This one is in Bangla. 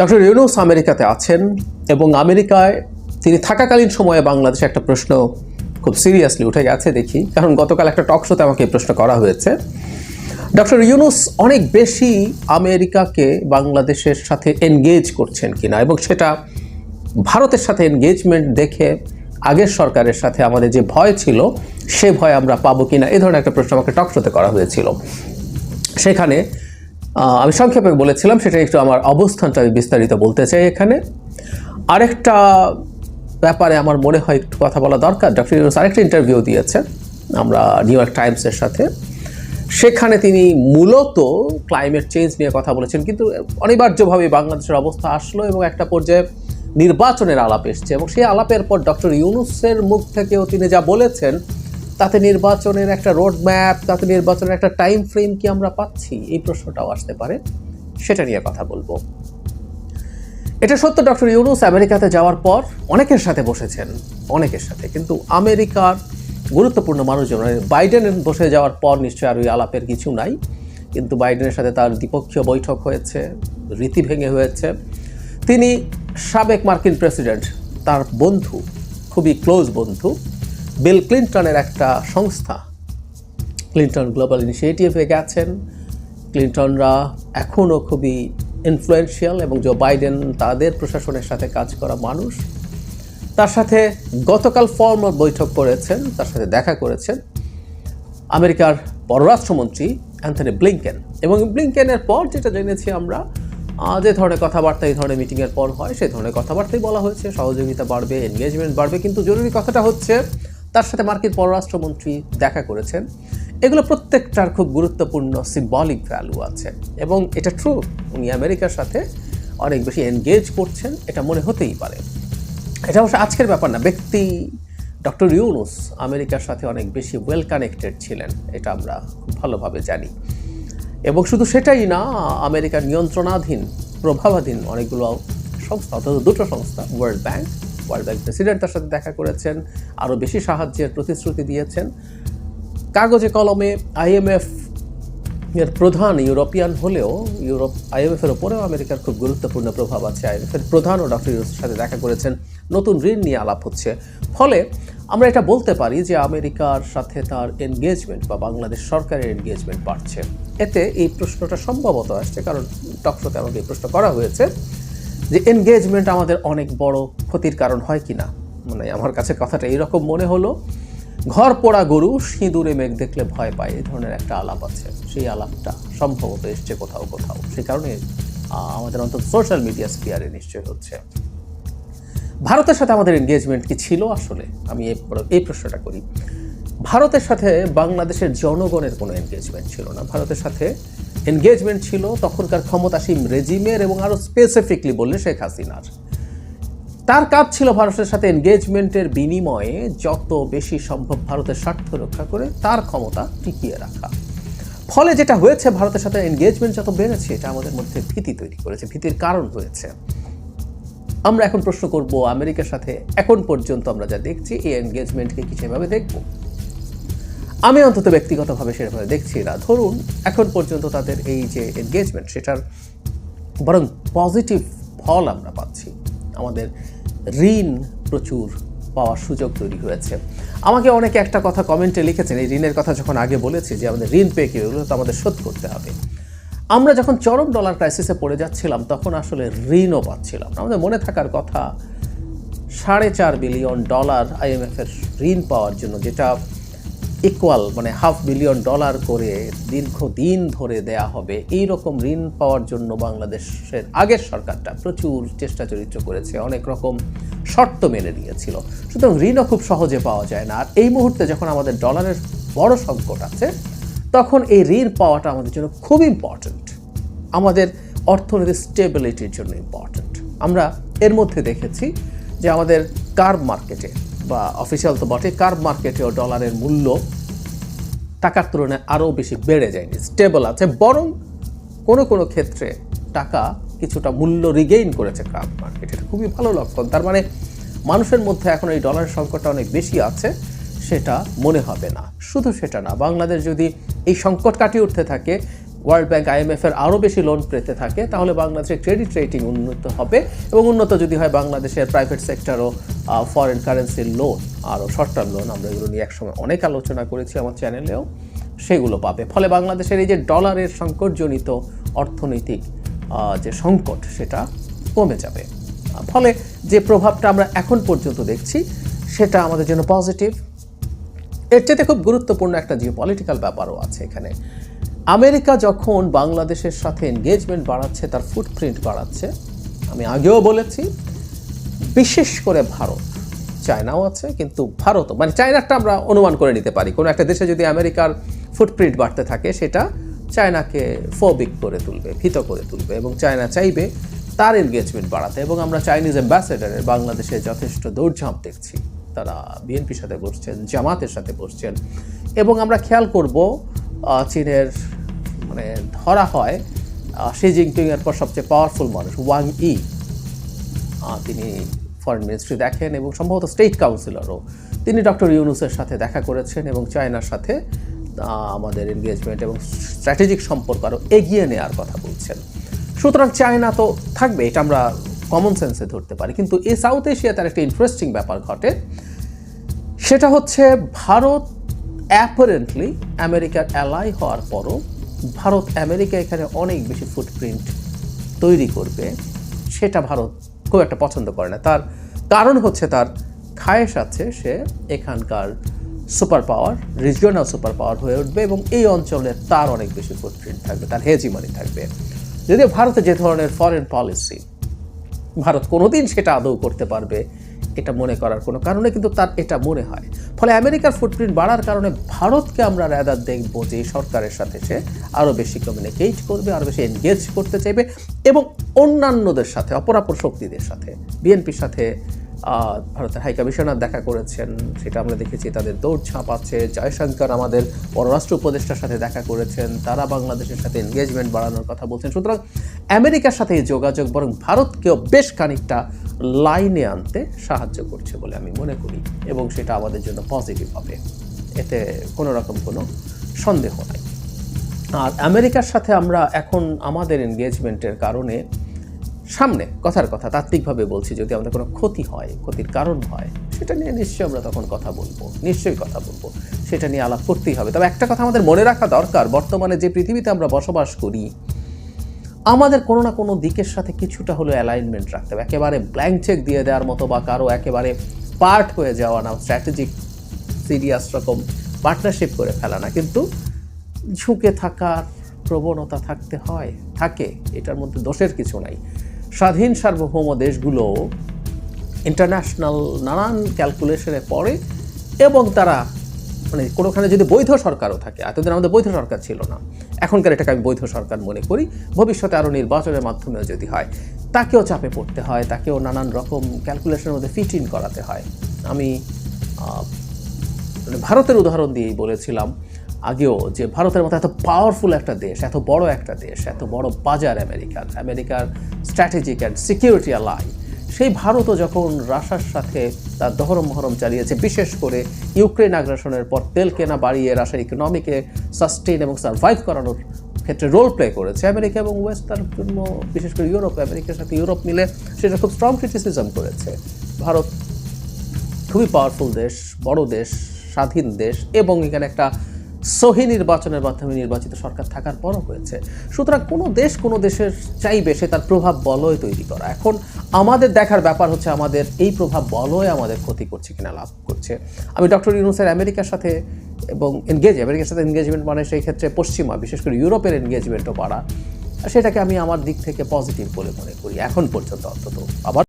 ডক্টর ইউনুস আমেরিকাতে আছেন এবং আমেরিকায় তিনি থাকাকালীন সময়ে বাংলাদেশে একটা প্রশ্ন খুব সিরিয়াসলি উঠে গেছে, দেখি। কারণ গতকাল একটা টক শোতে আমাকে এই প্রশ্ন করা হয়েছে। ডক্টর ইউনুস অনেক বেশি আমেরিকাকে বাংলাদেশের সাথে এনগেজ করছেন কিনা এবং সেটা ভারতের সাথে এনগেজমেন্ট দেখে আগের সরকারের সাথে আমাদের যে ভয় ছিল, সে ভয় আমরা পাবো কিনা, এ ধরনের একটা প্রশ্ন আমাকে টক শোতে করা হয়েছিল। সেখানে আমি সংক্ষেপে বলেছিলাম, সেটা একটু আমার অবস্থানটা আমি বিস্তারিত বলতে চাই এখানে। আরেকটা ব্যাপারে আমার মনে হয় একটু কথা বলা দরকার। ডক্টর ইউনুস আরেকটা ইন্টারভিউ দিয়েছেন আমরা নিউ ইয়র্ক টাইমসের সাথে। সেখানে তিনি মূলত ক্লাইমেট চেঞ্জ নিয়ে কথা বলেছেন, কিন্তু অনিবার্যভাবে বাংলাদেশের অবস্থা আসলো এবং একটা পর্যায়ে নির্বাচনের আলাপ এসছে এবং সেই আলাপের পর ডক্টর ইউনুসের মুখ থেকেও তিনি যা বলেছেন তাতে নির্বাচনের একটা রোড ম্যাপ তাতে নির্বাচনের একটা টাইম ফ্রেম কি আমরা পাচ্ছি? এই প্রশ্নটাও আসতে পারে। সেটা নিয়ে কথা বলব। এটা সত্য, ডক্টর ইউনুস আমেরিকাতে যাওয়ার পর অনেকের সাথে বসেছেন, অনেকের সাথে। কিন্তু আমেরিকার গুরুত্বপূর্ণ মানুষজন মানে বাইডেন বসে যাওয়ার পর নিশ্চয়ই আর ওই আলাপের কিছু নাই। কিন্তু বাইডেনের সাথে তার দ্বিপক্ষীয় বৈঠক হয়েছে, রীতি ভেঙে হয়েছে। তিনি সাবেক মার্কিন প্রেসিডেন্ট, তার বন্ধু, খুবই ক্লোজ বন্ধু। বিল ক্লিন্টনের একটা সংস্থা। ক্লিন্টন গ্লোবাল ইনিশিয়েটিভে গেছেন। ক্লিন্টনরা এখনও খুবই ইনফ্লুয়েন্সিয়াল এবং জো বাইডেন তাদের প্রশাসনের সাথে কাজ করা মানুষ। তার সাথে গতকাল ফর্মাল বৈঠক করেছেন, তার সাথে দেখা করেছেন আমেরিকার পররাষ্ট্রমন্ত্রী অ্যান্থনি ব্লিংকেন। এবং ব্লিংকেনের পর যেটা জেনেছি আমরা যে ধরনের কথাবার্তা, এই ধরনের মিটিংয়ের পর হয়, সেই ধরনের কথাবার্তাই বলা হয়েছে। সহযোগিতা বাড়বে এনগেজমেন্ট বাড়বে, কিন্তু জরুরি কথাটা হচ্ছে তার সাথে মার্কিন পররাষ্ট্রমন্ত্রী দেখা করেছেন। এগুলো প্রত্যেকটার খুব গুরুত্বপূর্ণ সিম্বলিক ভ্যালু আছে এবং এটা ট্রু উনি আমেরিকার সাথে অনেক বেশি এনগেজ করছেন, এটা মনে হতেই পারে। এটা অবশ্য আজকের ব্যাপার না, ব্যক্তি ডক্টর ইউনুস আমেরিকার সাথে অনেক বেশি ওয়েল কানেক্টেড ছিলেন, এটা আমরা খুব ভালোভাবে জানি। এবং শুধু সেটাই না, আমেরিকার নিয়ন্ত্রণাধীন, প্রভাবাধীন অনেকগুলো সংস্থা অর্থাৎ দুটো সংস্থা world bank world bank president তার সাথে দেখা করেছেন, আরও বেশি সাহায্যের প্রতিশ্রুতি দিয়েছেন। কাগজে কলমে আইএমএফ এর প্রধান ইউরোপিয়ান হলেও ইউরোপ আইএমএফ এর ওপরেও আমেরিকার খুব গুরুত্বপূর্ণ প্রভাব আছে। আইএমএফ এর প্রধানও ডক্টর ইউনুসের সাথে দেখা করেছেন, নতুন ঋণ নিয়ে আলাপ হচ্ছে। ফলে আমরা এটা বলতে পারি যে আমেরিকার সাথে তার এনগেজমেন্ট বা বাংলাদেশ সরকারের এনগেজমেন্ট বাড়ছে। এতে এই প্রশ্নটা সম্ভবত আসছে, কারণ টকশোতে আমাকে এই প্রশ্ন করা হয়েছে। যে এনগেজমেন্ট আমাদের অনেক বড় ক্ষতির কারণ হয় কি না মানে আমার কাছে কথাটা এইরকম মনে হলো, ঘর পোড়া গরু সিঁদুরে মেঘ দেখলে ভয় পায়, এই ধরনের একটা আলাপ আছে। সেই আলাপটা সম্ভবত এসছে কোথাও কোথাও। সেই কারণে আমাদের অন্তত সোশ্যাল মিডিয়া স্পিয়ারে নিশ্চয় হচ্ছে। ভারতের সাথে আমাদের এনগেজমেন্ট কি ছিল আসলে? আমি এই প্রশ্নটা করি। ভারতের সাথে বাংলাদেশের জনগণের কোনো এনগেজমেন্ট ছিল না। ভারতের সাথে এনগেজমেন্ট ছিল তখনকার ক্ষমতাসীন রেজিমের এবং আরও স্পেসিফিকলি বললে শেখ হাসিনার। তার কাজ ছিল ভারতের সাথে এনগেজমেন্টের বিনিময়ে যত বেশি সম্ভব ভারতের স্বার্থ রক্ষা করে তার ক্ষমতা টিকিয়ে রাখা। ফলে যেটা হয়েছে, ভারতের সাথে এনগেজমেন্ট যত বেড়েছে, এটা আমাদের মধ্যে ভীতি তৈরি করেছে, ভীতির কারণ হয়েছে। আমরা এখন প্রশ্ন করব আমেরিকার সাথে। এখন পর্যন্ত আমরা যা দেখছি, এই এনগেজমেন্টকে কি সেভাবে দেখব? আমি অন্তত ব্যক্তিগতভাবে সেভাবে দেখছি না। ধরুন, এখন পর্যন্ত তাদের এই যে এনগেজমেন্ট সেটার বরং পজিটিভ ফল আমরা পাচ্ছি। আমাদের ঋণ প্রচুর পাওয়ার সুযোগ তৈরি হয়েছে। আমাকে অনেকে একটা কথা কমেন্টে লিখেছেন, এই ঋণের কথা যখন আগে বলেছি যে আমাদের ঋণ পেয়ে কি এগুলো তো আমাদের শোধ করতে হবে। আমরা যখন চরম ডলার ক্রাইসিসে পড়ে যাচ্ছিলাম, তখন আসলে ঋণও পাচ্ছিলাম আমাদের মনে থাকার কথা, সাড়ে চার বিলিয়ন ডলার আইএমএফের ঋণ পাওয়ার জন্য, যেটা ইকুয়াল মানে হাফ বিলিয়ন ডলার করে দীর্ঘদিন ধরে দেয়া হবে। এই রকম ঋণ পাওয়ার জন্য বাংলাদেশের আগের সরকারটা প্রচুর চেষ্টা চরিত্র করেছে, অনেক রকম শর্ত মেনে নিয়েছিল। সুতরাং ঋণও খুব সহজে পাওয়া যায় না। আর এই মুহূর্তে যখন আমাদের ডলারের বড় সংকট আছে, তখন এই ঋণ পাওয়াটা আমাদের জন্য খুব ইম্পর্ট্যান্ট আমাদের অর্থনৈতিক স্টেবিলিটির জন্য ইম্পর্ট্যান্ট আমরা এর মধ্যে দেখেছি যে আমাদের কার মার্কেটে বা অফিসিয়াল তো বটে কার্ব মার্কেটেও ডলারের মূল্য টাকার তুলনায় আরও বেশি বেড়ে যায়নি স্টেবল আছে, বরং কোনো কোনো ক্ষেত্রে টাকা কিছুটা মূল্য রিগেইন করেছে কার্ব মার্কেট এটা খুবই ভালো লক্ষণ, তার মানে মানুষের মধ্যে এখন এই ডলারের সংকটটা অনেক বেশি আছে, সেটা মনে হবে না। শুধু সেটা না, বাংলাদেশ যদি এই সংকট কাটিয়ে উঠতে থাকে ওয়ার্ল্ড ব্যাংক আইএমএফ এর আরও বেশি লোন পেতে থাকে, তাহলে বাংলাদেশের ক্রেডিট রেটিং উন্নত হবে এবং উন্নত যদি হয় বাংলাদেশের প্রাইভেট সেক্টরও ফরেন কারেন্সির লোন আরও শর্ট টার্ম লোন আমরা এগুলো নিয়ে একসময় অনেক আলোচনা করেছি আমার চ্যানেলেও সেগুলো পাবে। ফলে বাংলাদেশের এই যে ডলারের সংকটজনিত অর্থনৈতিক যে সংকট, সেটা কমে যাবে। ফলে যে প্রভাবটা আমরা এখন পর্যন্ত দেখছি, সেটা আমাদের জন্য পজিটিভ এর চেয়ে খুব গুরুত্বপূর্ণ একটা জিও পলিটিক্যাল ব্যাপারও আছে এখানে। আমেরিকা যখন বাংলাদেশের সাথে এনগেজমেন্ট বাড়াচ্ছে, তার ফুটপ্রিন্ট বাড়াচ্ছে, আমি আগেও বলেছি, বিশেষ করে ভারত। চায়নাও আছে, কিন্তু ভারতও মানে চায়নাটা আমরা অনুমান করে নিতে পারি। কোনো একটা দেশে যদি আমেরিকার ফুটপ্রিন্ট বাড়তে থাকে, সেটা চায়নাকে ফোবিক করে তুলবে, ভীত করে তুলবে, এবং চায়না চাইবে তার এনগেজমেন্ট বাড়াতে। এবং আমরা চাইনিজ অ্যাম্বাসেডারের বাংলাদেশে যথেষ্ট দৌড়ঝাঁপ দেখছি। তারা বিএনপির সাথে বসছেন, জামাতের সাথে বসছেন। এবং আমরা খেয়াল করব চীনের মানে ধরা হয় শি এর পর সবচেয়ে পাওয়ারফুল মানুষ ওয়াং ই তিনি ফরেন মিনিস্ট্রি দেখেন এবং সম্ভবত স্টেট কাউন্সিলরও তিনি ডক্টর ইউনুসের সাথে দেখা করেছেন এবং চায়নার সাথে আমাদের এনগেজমেন্ট এবং স্ট্র্যাটেজিক সম্পর্ক আরও এগিয়ে নেওয়ার কথা বলছেন। সুতরাং চায়না তো থাকবে, এটা আমরা কমন সেন্সে ধরতে পারি। কিন্তু এই সাউথ এশিয়াতে আর একটা ইন্টারেস্টিং ব্যাপার ঘটে, সেটা হচ্ছে ভারত অ্যাপারেন্টলি আমেরিকার অ্যালাই হওয়ার পরও ভারত আমেরিকা এখানে অনেক বেশি ফুটপ্রিন্ট তৈরি করবে, সেটা ভারত খুব একটা পছন্দ করে না। তার কারণ হচ্ছে তার খায়েশ আছে, সে এখানকার super power regional super power হয়ে উঠবে এবং এই অঞ্চলে তার অনেক বেশি ফুটপ্রিন্ট থাকবে, তার হেজিমানি থাকবে। যদিও ভারতে যে ধরনের ফরেন পলিসি ভারত কোনোদিন সেটা আদৌ করতে পারবে এটা মনে করার কোনো কারণে কিন্তু তার এটা মনে হয়। ফলে আমেরিকার ফুটপ্রিন্ট বাড়ার কারণে ভারতকে আমরা র্যাদার দেখব যে সরকারের সাথে সে আরও বেশি কমিউনিকেট করবে, আরও বেশি এনগেজ করতে চাইবে এবং অন্যান্যদের সাথে অপরাপর শক্তিদের সাথে। বিএনপির সাথে ভারতের হাই কমিশনার দেখা করেছেন, সেটা আমরা দেখেছি, তাদের দৌড়ঝাঁপ আছে, জয়শঙ্কর আমাদের পররাষ্ট্র উপদেষ্টার সাথে দেখা করেছেন, তারা বাংলাদেশের সাথে এনগেজমেন্ট বাড়ানোর কথা বলছেন। সুতরাং আমেরিকার সাথে এই যোগাযোগ, বরং ভারতকেও বেশ খানিকটা লাইনে আনতে সাহায্য করছে বলে আমি মনে করি এবং সেটা আমাদের জন্য পজিটিভ হবে। এতে কোনো রকম কোনো সন্দেহ নাই। আর আমেরিকার সাথে আমরা এখন আমাদের এনগেজমেন্টের কারণে সামনে কথার কথা, তাত্ত্বিকভাবে বলছি, যদি আমাদের কোনো ক্ষতি হয়, ক্ষতির কারণ হয়, সেটা নিয়ে নিশ্চয়ই আমরা তখন কথা বলব, নিশ্চয়ই কথা বলব। সেটা নিয়ে আলাপ করতেই হবে। তবে একটা কথা আমাদের মনে রাখা দরকার, বর্তমানে যে পৃথিবীতে আমরা বসবাস করি আমাদের কোনো না কোনো দিকের সাথে কিছুটা হলো অ্যালাইনমেন্ট রাখতে হবে। একেবারে ব্ল্যাঙ্ক চেক দিয়ে দেওয়ার মতো বা কারও একেবারে পার্ট হয়ে যাওয়া না স্ট্র্যাটেজিক সিরিয়াস রকম পার্টনারশিপ করে ফেলা না। কিন্তু ঝুঁকে থাকার প্রবণতা থাকতে হয়, থাকে, এটার মধ্যে দোষের কিছু নাই। স্বাধীন সার্বভৌম দেশগুলো ইন্টারন্যাশনাল নানান ক্যালকুলেশনে পড়ে এবং তারা মানে কোনোখানে যদি বৈধ সরকারও থাকে, এতদিন আমাদের বৈধ সরকার ছিল না, এখনকার এটাকে আমি বৈধ সরকার মনে করি, ভবিষ্যতে আরও নির্বাচনের মাধ্যমেও যদি হয়, তাকেও চাপে পড়তে হয়, তাকেও নানান রকম ক্যালকুলেশনের মধ্যে ফিট ইন করাতে হয়। আমি মানে ভারতের উদাহরণ দিয়েই বলেছিলাম আগেও যে ভারতের মতো এত পাওয়ারফুল একটা দেশ, এত বড় একটা দেশ, এত বড় বাজার আমেরিকার আমেরিকার স্ট্র্যাটেজিক অ্যান্ড সিকিউরিটি অ্যালাই সেই ভারতও যখন রাশার সাথে তার দহরম মহরম চালিয়েছে, বিশেষ করে ইউক্রেন আগ্রাসনের পর তেল কেনা বাড়িয়ে রাশার ইকোনমিকে সাস্টেন এবং সার্ভাইভ করানোর ক্ষেত্রে রোল প্লে করেছে। আমেরিকা এবং ওয়েস্ট তার জন্য, বিশেষ করে ইউরোপ, আমেরিকার সাথে ইউরোপ মিলে সেটা খুব স্ট্রং ক্রিটিসিজম করেছে। ভারত খুবই পাওয়ারফুল দেশ, বড় দেশ, স্বাধীন দেশ এবং এখানে একটা সহি নির্বাচনের মাধ্যমে নির্বাচিত সরকার থাকার পরও হয়েছে। সুতরাং কোনো দেশ কোনো দেশের চাইবে সে তার প্রভাব বলয় তৈরি করা। এখন আমাদের দেখার ব্যাপার হচ্ছে আমাদের এই প্রভাব বলয় আমাদের ক্ষতি করছে কিনা, লাভ করছে। আমি ডক্টর ইউনুসের আমেরিকার সাথে এবং এনগেজ আমেরিকার সাথে এনগেজমেন্ট মানে সেই ক্ষেত্রে পশ্চিমা, বিশেষ করে ইউরোপের এনগেজমেন্টও বাড়া। সেটাকে আমি আমার দিক থেকে পজিটিভ বলে মনে করি, এখন পর্যন্ত অন্তত। আবার